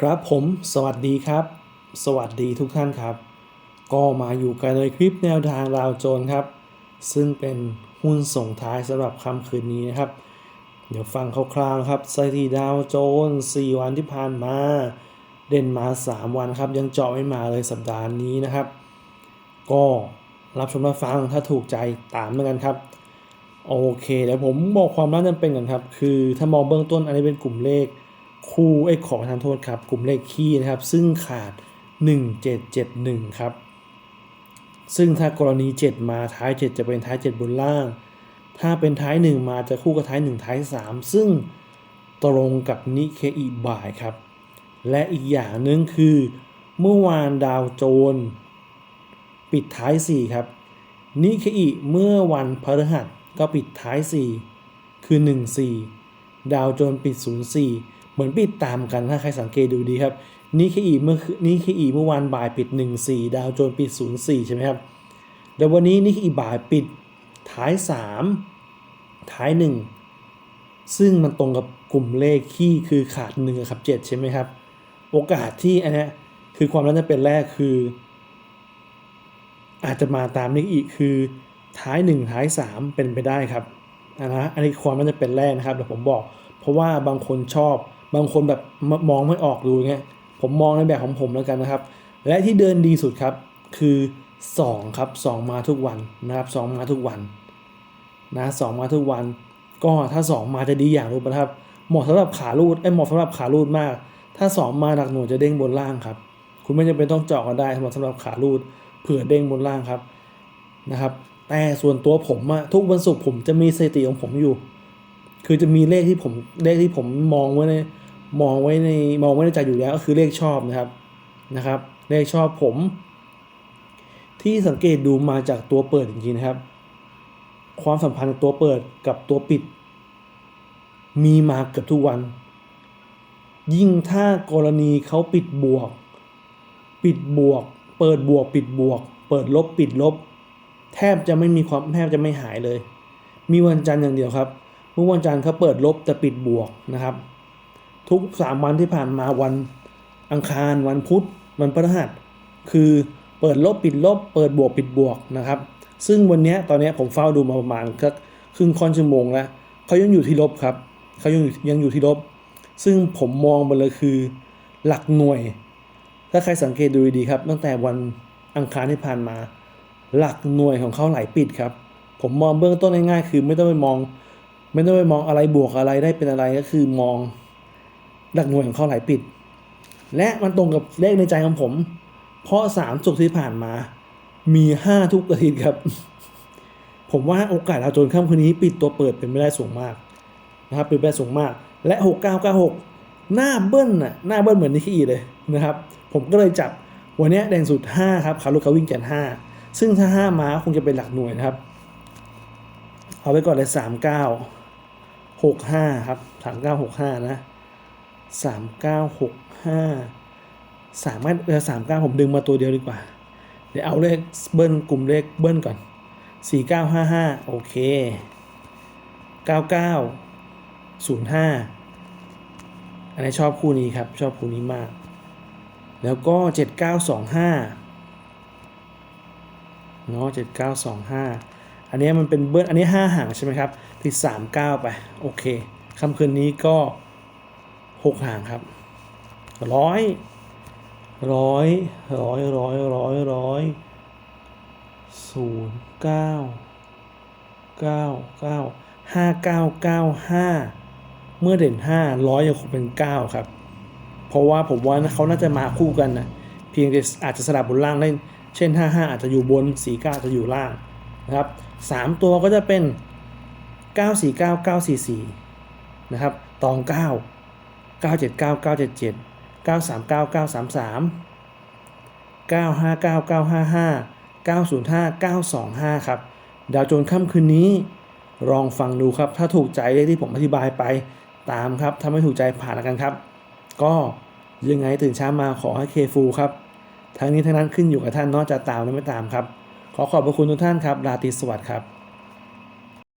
ครับผมสวัสดีครับ สวัสดีทุกท่านครับ ก็มาอยู่กันในคลิปแนวทางดาวโจนครับ ซึ่งเป็นหุ้นส่งท้ายสำหรับค่ำคืนนี้นะครับ เดี๋ยวฟังคร่าวๆนะครับสถิติดาวโจนส์4วันที่ผ่านมา เด่นมา 3 วันครับ ยังเจาะไม่มาเลยสัปดาห์นี้นะครับ ก็รับชมรับฟังถ้าถูกใจตามเหมือนกันครับ โอเคเดี๋ยวผมบอกความน่าจะเป็นก่อนครับ คือถ้ามองเบื้องต้นอันนี้เป็นกลุ่มเลข คู่ไอ้ขอประทานโทษครับกลุ่มเลขคี่นะครับ ซึ่งขาด 1771 ครับ ซึ่งถ้ากรณี 7 มาท้าย 7 จะเป็นท้าย 7 บนล่าง ถ้าเป็นท้าย 1 มาจะคู่กับท้าย 1 ท้าย 3 ซึ่งตรงกับนิเคอีบ่ายครับ และอีกอย่างหนึงคือ เมื่อวานดาวโจน ปิดท้าย 4 ครับนิเคอีเมื่อวันพฤหัสก็ปิดท้าย 4 คือ 14 ดาวโจนปิด 04 เหมือนปิดตามกันถ้าใครสังเกตดูดีครับนิเคอีเมื่อนิเคอีเมื่อวานบ่ายปิด 14 ดาวโจนปิด 04 ใช่ไหมครับเดี๋ยววันนี้นิเคอีบ่ายปิดท้าย 3 ท้าย 1 ซึ่งมันตรงกับกลุ่มเลขที่คือขาด1กับ 7 ใช่ไหมครับ โอกาสที่อันนี้คือความน่าจะเป็นแรกคือ อาจจะมาตามนี้อีกคือท้าย 1 ท้าย 3 เป็นไปได้ครับอันนะอันนี้ความน่าจะเป็นแรกนะครับเดี๋ยวผมบอก เพราะว่าบางคนชอบ บางคนแบบมองไม่ออกดูเงี้ยผมมองในแบบของผมแล้วกันนะครับ และที่เดินดีสุดครับคือ2ครับ2 มาทุกวันนะครับ 2 มาทุกวันนะสองมาทุกวัน ก็ถ้า 2 มาจะดีอย่างรู้ป่ะครับเหมาะสำหรับขาลูดไอ้เหมาะสำหรับขาลูดมาก ถ้า 2 มาหนักหน่วยจะเด้งบนล่างครับ คุณไม่จำเป็นต้องเจาะก็ได้เหมาะสำหรับขาลูดเผื่อเด้งบนล่างครับนะครับ แต่ส่วนตัวผมอะทุกวันศุกร์ผมจะมีสถิติของผมอยู่ คือจะมีเลขที่ผมเลขที่ผมมองไว้ใน มองไว้ในมองไว้ในใจอยู่แล้วก็คือเลขชอบนะครับนะครับ เลขชอบผม ที่สังเกตดูมาจากตัวเปิดจริงๆนะครับ ความสัมพันธ์ตัวเปิดกับตัวปิด มีมาเกือบทุกวัน ยิ่งถ้ากรณีเขาปิดบวก ปิดบวก เปิดบวก ปิดบวก เปิดลบปิดลบ แทบจะไม่มีความแทบจะไม่หายเลย มีวันจันทร์อย่างเดียวครับเมื่อวันจันทร์เขาเปิดลบแต่ปิดบวกนะครับ ทุกสามวันที่ผ่านมาวันอังคารวันพุธวันพฤหัส คือเปิดลบปิดลบ เปิดบวกปิดบวกนะครับ ซึ่งวันนี้ตอนนี้ผมเฝ้าดูมาประมาณครึ่งค่อนชั่วโมงแล้วเขายังอยู่ที่ลบครับเขายังยังอยู่ที่ลบ ซึ่งผมมองไปเลยคือหลักหน่วย ถ้าใครสังเกตดูดีๆครับ ตั้งแต่วันอังคารที่ผ่านมา หลักหน่วยของเขาไหลปิดครับ ผมมองเบื้องต้นง่ายๆคือไม่ต้องไปมอง ไม่ต้องไปมองอะไรบวกอะไรได้เป็นอะไรก็คือมอง หลักหน่วยของเขาไหลปิด และมันตรงกับเลขในใจของผม เพราะสามสุกร์ที่ผ่านมา มีห้าทุกอาทิตย์ครับ ผมว่าโอกาสเราโจนค่ำคืนนี้ปิดตัวเปิดเป็นไม่ได้สูงมากนะครับเป็นไปได้สูงมาก และหกเก้าเก้าหกหน้าเบิ้ลน่ะหน้าเบิ้ลเหมือนนิกกี้เลยนะครับ ผมก็เลยจับวันนี้แดงสุด 5 ครับคารุเขาวิ่งแกน5 ซึ่งถ้า 5 ม้าคงจะเป็นหลักหน่วยนะครับ เอาไว้ก่อนเลย 39 65 ครับ 3965 นะ สามารถเออ39ผมดึงมาตัวเดียวดีกว่า เดี๋ยวเอาเลขเบิ้ลกลุ่มเลขเบิ้ลก่อน4955โอเค99 05อันนี้ชอบคู่นี้ครับ ชอบคู่นี้มาก แล้วก็7925เก้าสองห้าเนาะ7925อันนี้มันเป็นเบิ้ลอันนี้5ห่างใช่ไหมครับติด39ไป โอเคคำคืนนี้ก็ 6ห่างครับร้อยร้อยร้อยร้อยร้อยร้อยศูนย์เก้าเก้าเก้าห้าเก้าเก้าห้าเมื่อเด่นห้าร้อยยังคงเป็นเก้าครับ เพราะว่าผมว่าเขาน่าจะมาคู่กันนะเพียงแต่อาจจะสลับบนล่างได้เช่น 55 อาจจะอยู่บน 49อาจะอยู่ล่างนะครับสามตัวก็จะเป็น 949 944 นะครับ ตอง 9 979 977 939 933 959 955 905 925 ครับ ดาวโจนส์ค่ำคืนนี้ ลองฟังดูครับ ถ้าถูกใจเลขที่ผมอธิบายไปตามครับ ถ้าไม่ถูกใจผ่านแล้วกันครับ ก็ยังไงตื่นเช้ามาขอให้เคฟูครับ ทั้งนี้ทั้งนั้นขึ้นอยู่กับท่านนอกจะตามหรือไม่ตามครับ ขอขอบพระคุณทุกท่านครับ ราตรีสวัสดิ์ครับ